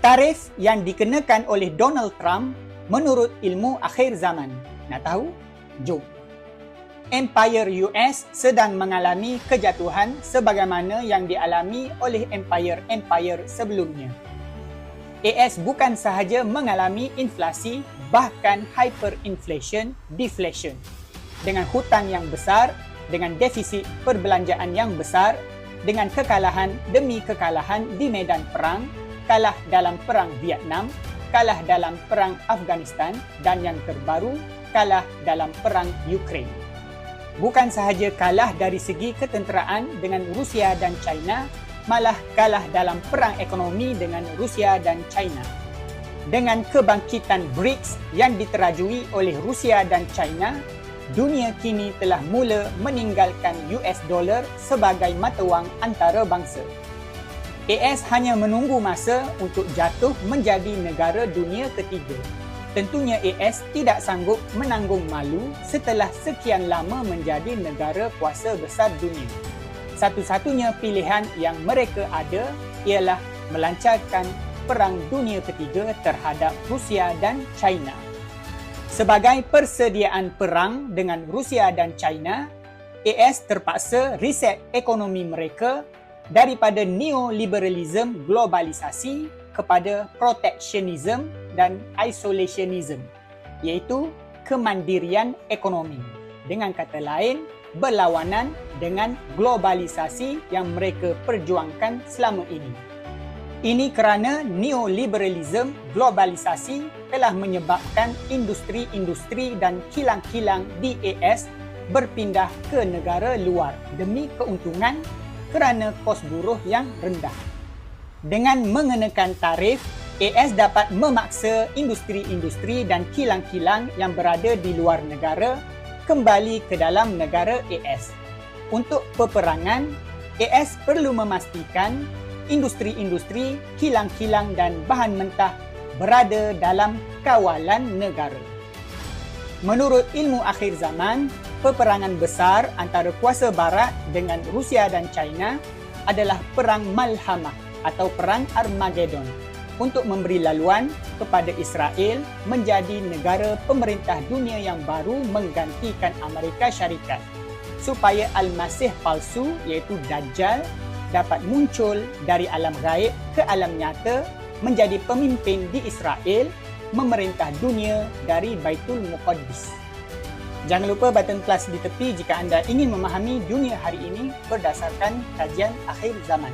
Tarif yang dikenakan oleh Donald Trump menurut ilmu akhir zaman. Nak tahu? Jom. Empire US sedang mengalami kejatuhan sebagaimana yang dialami oleh empire-empire sebelumnya. AS bukan sahaja mengalami inflasi bahkan hyperinflation, deflation. Dengan hutang yang besar, dengan defisit perbelanjaan yang besar, dengan kekalahan demi kekalahan di medan perang, kalah dalam perang Vietnam, kalah dalam perang Afghanistan dan yang terbaru kalah dalam perang Ukraine. Bukan sahaja kalah dari segi ketenteraan dengan Rusia dan China, malah kalah dalam perang ekonomi dengan Rusia dan China. Dengan kebangkitan BRICS yang diterajui oleh Rusia dan China, dunia kini telah mula meninggalkan US dollar sebagai mata wang antarabangsa. AS hanya menunggu masa untuk jatuh menjadi negara dunia ketiga. Tentunya AS tidak sanggup menanggung malu setelah sekian lama menjadi negara kuasa besar dunia. Satu-satunya pilihan yang mereka ada ialah melancarkan perang dunia ketiga terhadap Rusia dan China. Sebagai persediaan perang dengan Rusia dan China, AS terpaksa riset ekonomi mereka daripada neoliberalism globalisasi kepada protectionism dan isolationism iaitu kemandirian ekonomi. Dengan kata lain berlawanan dengan globalisasi yang mereka perjuangkan selama ini. Ini kerana neoliberalism globalisasi telah menyebabkan industri-industri dan kilang-kilang di AS berpindah ke negara luar demi keuntungan kerana kos buruh yang rendah. Dengan mengenakan tarif, AS dapat memaksa industri-industri dan kilang-kilang yang berada di luar negara kembali ke dalam negara AS. Untuk peperangan, AS perlu memastikan industri-industri, kilang-kilang dan bahan mentah berada dalam kawalan negara. Menurut ilmu akhir zaman, peperangan besar antara kuasa barat dengan Rusia dan China adalah perang Malhamah atau perang Armageddon untuk memberi laluan kepada Israel menjadi negara pemerintah dunia yang baru menggantikan Amerika Syarikat supaya Al-Masih palsu iaitu Dajjal dapat muncul dari alam gaib ke alam nyata menjadi pemimpin di Israel memerintah dunia dari Baitul Muqaddis. Jangan lupa button plus di tepi jika anda ingin memahami dunia hari ini berdasarkan kajian akhir zaman.